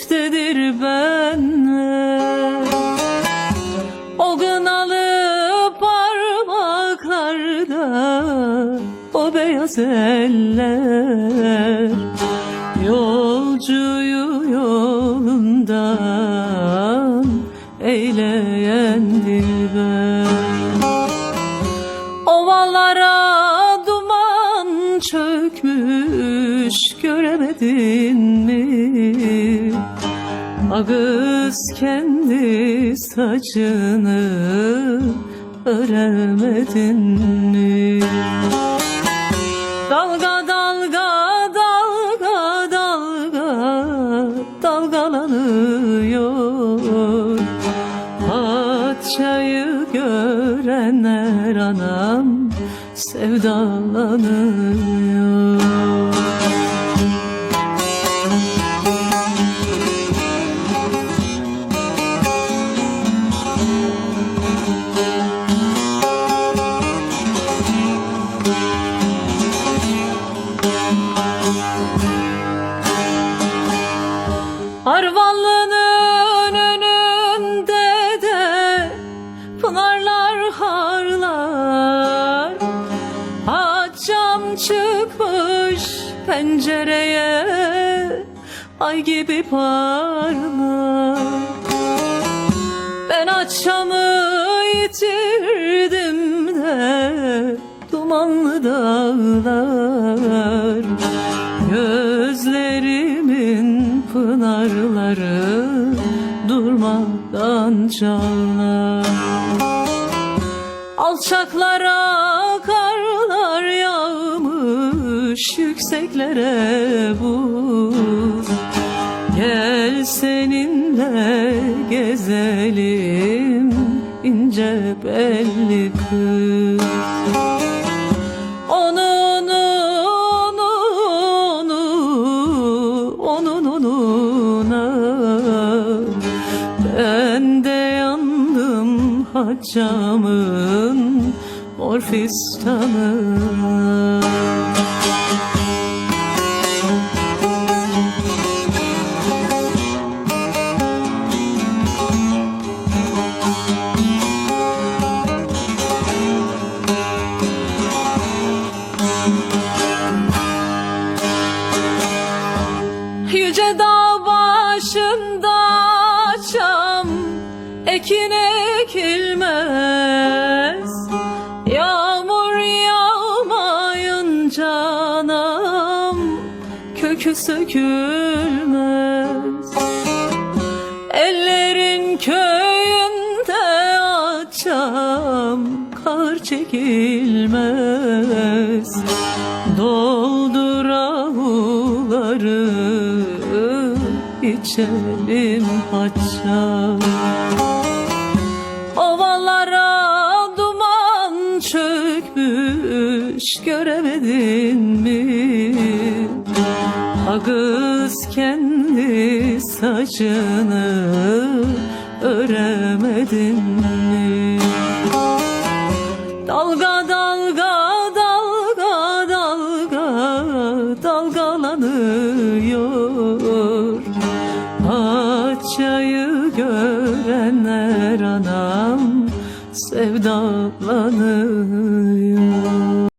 çiftedir benle O gınalı parmaklarda o beyaz eller. Yolcuyu yolundan eyleyen dilber. Ovalara çökmüş göremedin mi? Ağız kendi saçını öremedin mi? Dalga dalga dalga dalga dalgalanıyor Paçayı görenler anam sevdalanıyor Arvallının önünde de pınarlar harlar. Haccam çıkmış pencereye ay gibi parlar. Ben akşamı pınarları durmadan çalar. Alçaklara karlar yağmış yükseklere buz. Gel seninle gezelim ince belli kız. Onun onu onu onun onuna haccamın mor fistanına Yüce dağ başında çam ekin anam kökü sökülmez. Ellerin köyünde açam kar çekilmez. Doldur ahuları içelim haça çökmüş göremedin mi? Ağız kendi saçını öremedin mi? Dalga dalga dalga dalga dalgalanıyor Paçayı görenler anam sevdalanıyor